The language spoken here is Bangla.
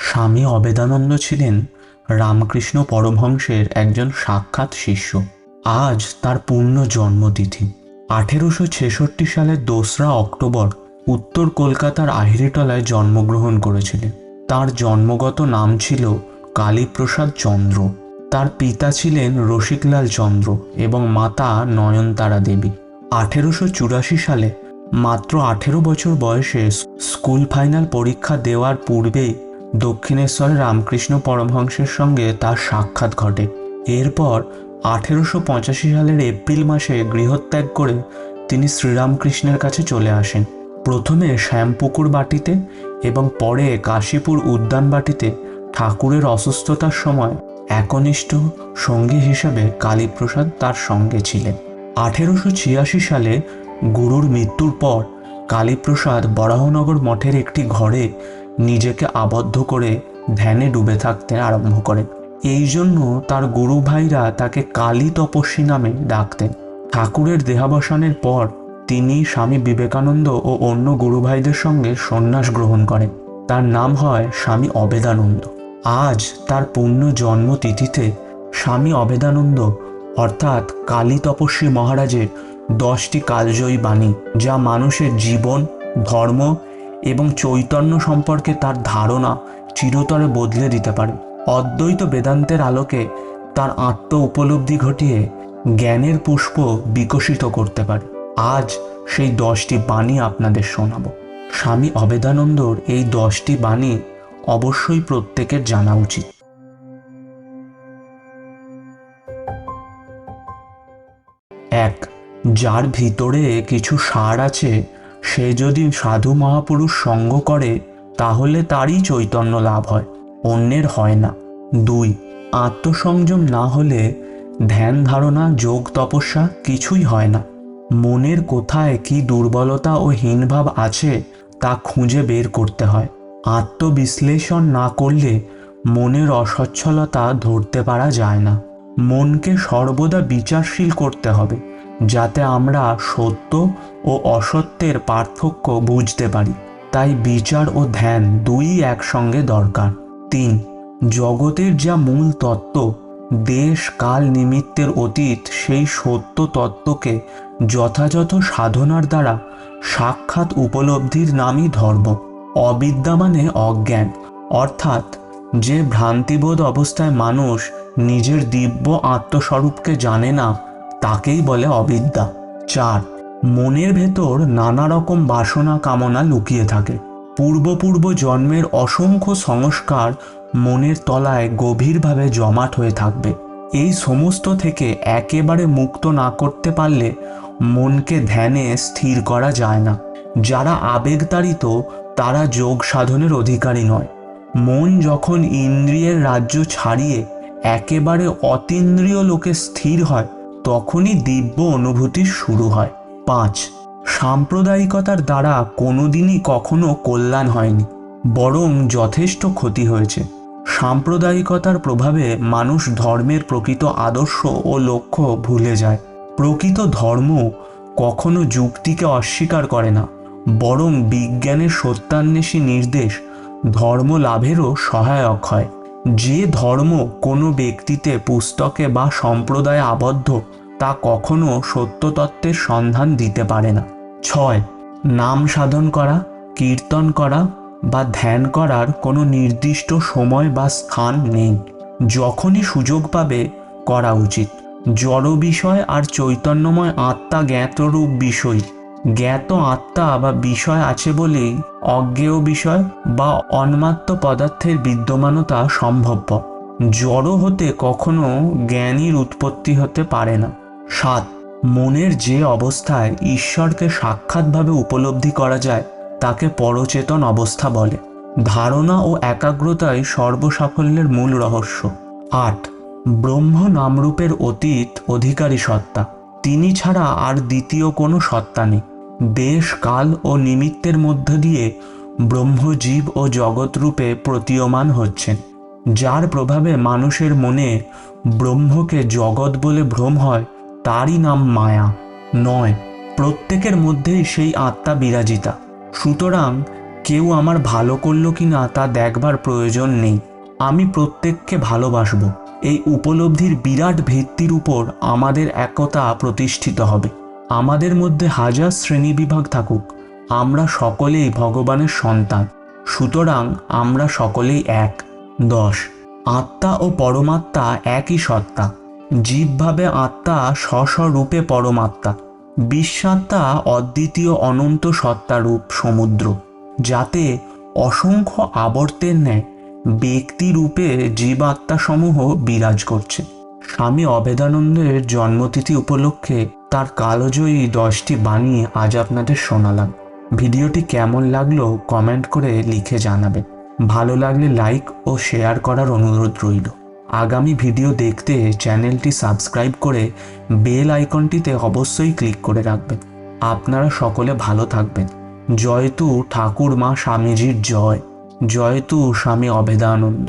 স্বামী অবেদানন্দ ছিলেন রামকৃষ্ণ পরমহংসের একজন সাক্ষাৎ শিষ্য। আজ তার পূর্ণ জন্মতিথি। আঠেরোশো ছেষট্টি সালের দোসরা অক্টোবর উত্তর কলকাতার আহিরিটলায় জন্মগ্রহণ করেছিলেন। তার জন্মগত নাম ছিল কালীপ্রসাদ চন্দ্র। তার পিতা ছিলেন রসিকলাল চন্দ্র এবং মাতা নয়নতারা দেবী। আঠেরোশো চুরাশি সালে মাত্র আঠেরো বছর বয়সে স্কুল ফাইনাল পরীক্ষা দেওয়ার পূর্বেই দক্ষিণেশ্বরে রামকৃষ্ণ পরমহংসের সঙ্গে তার সাক্ষাৎ ঘটে। এরপর আঠেরোশো পঁচাশি সালের এপ্রিল মাসে গৃহত্যাগ করে তিনি শ্রীরামকৃষ্ণের কাছে চলে আসেন। প্রথমে শ্যামপুকুর বাটিতে এবং পরে কাশীপুর উদ্যান বাটিতে ঠাকুরের অসুস্থতার সময় একনিষ্ঠ সঙ্গী হিসেবে কালীপ্রসাদ তার সঙ্গে ছিলেন। আঠেরোশো ছিয়াশি সালে গুরুর মৃত্যুর পর কালীপ্রসাদ বরাহনগর মঠের একটি ঘরে নিজেকে আবদ্ধ করে ধ্যানে ডুবে থাকতে আরম্ভ করেন এই জন্য তার গুরু ভাইরা তাকে কালী তপস্বী নামে ডাকতেন। ঠাকুরের দেহাবসানের পর তিনি স্বামী বিবেকানন্দ ও অন্য গুরু ভাইদের সঙ্গে সন্ন্যাস গ্রহণ করেন। তার নাম হয় স্বামী অবেদানন্দ। আজ তার পূর্ণ জন্মতিথিতে স্বামী অবেদানন্দ, অর্থাৎ কালী তপস্বী মহারাজের দশটি কালজয়ী বাণী, যা মানুষের জীবন, ধর্ম এবং চৈতন্য সম্পর্কে তার ধারণা চিরতরে বদলে দিতে পারে। অদ্বৈত বেদান্তের আলোকে তার আত্ম উপলব্ধি ঘটিয়ে জ্ঞানের পুষ্প বিকশিত করতে পারে। আজ সেই দশটি বাণী আপনাদের শোনাবো। স্বামী অবেদানন্দর এই দশটি বাণী অবশ্যই প্রত্যেকের জানা উচিত। এক, যার ভিতরে কিছু সার আছে সে যদি সাধু মহাপুরুষ সঙ্গ করে, তাহলে তারই চৈতন্য লাভ হয়, অন্যের হয় না। দুই, আত্মসংযম না হলে ধ্যান ধারণা, যোগ তপস্যা কিছুই হয় না। মনের কোথায় কি দুর্বলতা ও হীনভাব আছে, তা খুঁজে বের করতে হয়। আত্মবিশ্লেষণ না করলে মনের অসচ্ছলতা ধরতে পারা যায় না। মনকে সর্বদা বিচারশীল করতে হবে। যাতে আমরা সত্য ও অসত্যের পার্থক্য বুঝতে পারি। তাই বিচার ও ধ্যান দুই একসঙ্গে দরকার। তিন, জগতের যা মূল তত্ত্ব, দেশ, কাল, নিমিত্তের অতীত, সেই সত্য তত্ত্বকে যথাযথ সাধনার দ্বারা সাক্ষাৎ উপলব্ধির নামই ধর্ম। অবিদ্যা মানে অজ্ঞান, অর্থাৎ যে ভ্রান্তিবোধ অবস্থায় মানুষ নিজের দিব্য আত্মস্বরূপকে জানে না তাকেই বলে অবিদ্যা। চার, মনের ভেতর নানা রকম বাসনা কামনা লুকিয়ে থাকে। পূর্বপূর্ব জন্মের অসংখ্য সংস্কার মনের তলায় গভীরভাবে জমাট হয়ে থাকবে। এই সমস্ত থেকে একেবারে মুক্ত না করতে পারলে মনকে ধ্যানে স্থির করা যায় না। যারা আবেগতাড়িত, তারা যোগ সাধনের অধিকারী নয়। মন যখন ইন্দ্রিয়ের রাজ্য ছাড়িয়ে একেবারে অতীন্দ্রিয় লোকে স্থির হয় তখনই দিব্য অনুভূতি শুরু হয়। পাঁচ, সাম্প্রদায়িকতার দ্বারা কোনোদিনই কখনো কল্যাণ হয়নি, বরং যথেষ্ট ক্ষতি হয়েছে। সাম্প্রদায়িকতার প্রভাবে মানুষ ধর্মের প্রকৃত আদর্শ ও লক্ষ্য ভুলে যায়। প্রকৃত ধর্ম কখনো যুক্তিকে অস্বীকার করে না, বরং বিজ্ঞানের সত্যান্বেষী নির্দেশ ধর্ম লাভেরও সহায়ক হয়। যে ধর্ম কোনো ব্যক্তিতে পুস্তকে বা সম্প্রদায়ে আবদ্ধ, তা কখনো সত্যতত্ত্বের সন্ধান দিতে পারে না। ছয়, নাম সাধন করা, কীর্তন করা বা ধ্যান করার কোনো নির্দিষ্ট সময় বা স্থান নেই। যখনই সুযোগ পাবে, করা উচিত। জড় বিষয় আর চৈতন্যময় আত্মা জ্ঞাতরূপ বিষয়। জ্ঞাত আত্মা বা বিষয় আছে বলেই অজ্ঞেয় বিষয় বা অন্মাত্র পদার্থের বিদ্যমানতা সম্ভবপর জড় হতে কখনো জ্ঞানীর উৎপত্তি হতে পারে না। সাত, মনের যে অবস্থায় ঈশ্বরকে সাক্ষাৎভাবে উপলব্ধি করা যায়, তাকে পরচেতন অবস্থা বলে। ধারণা ও একাগ্রতাই সর্বসাফল্যের মূল রহস্য। আট, ব্রহ্ম নামরূপের অতীত অধিকারী সত্তা। তিনি ছাড়া আর দ্বিতীয় কোনো সত্তা নেই। দেশ, কাল ও নিমিত্তের মধ্য দিয়ে ব্রহ্মজীব ও জগৎরূপে প্রতীয়মান হচ্ছেন, যার প্রভাবে মানুষের মনে ব্রহ্মকে জগৎ বলে ভ্রম হয়, তারই নাম মায়া। নয়, প্রত্যেকের মধ্যেই সেই আত্মা বিরাজিতা। সুতরাং কেউ আমার ভালো করল কি না তা দেখবার প্রয়োজন নেই। আমি প্রত্যেককে ভালোবাসবো। এই উপলব্ধির বিরাট ভিত্তির উপর আমাদের একতা প্রতিষ্ঠিত হবে। আমাদের মধ্যে হাজার শ্রেণীবিভাগ থাকুক, আমরা সকলেই ভগবানের সন্তান। সুতরাং আমরা সকলেই এক। দশ। আত্মা ও পরমাত্মা একই সত্তা। জীবভাবে আত্মা স্ব রূপে পরমাত্মা। বিশ্বাত্মা অদ্বিতীয় অনন্ত সত্তারূপ সমুদ্র, যাতে অসংখ্য আবর্তের ন্যায় ব্যক্তি রূপে জীবাত্মাসমূহ বিরাজ করছে। স্বামী অভেদানন্দের জন্মতিথি উপলক্ষে তার কালোজয়ী দশটি বাণী আজ আপনাদের শোনালাম। ভিডিওটি কেমন লাগল কমেন্ট করে লিখে জানাবেন। ভালো লাগলে লাইক ও শেয়ার করার অনুরোধ রইল। আগামী ভিডিও দেখতে চ্যানেলটি সাবস্ক্রাইব করে বেল আইকনটিতে অবশ্যই ক্লিক করে রাখবেন। আপনারা সকলে ভালো থাকবেন। জয়তু ঠাকুর মা স্বামীজির জয়। জয়তু স্বামী অভেদানন্দ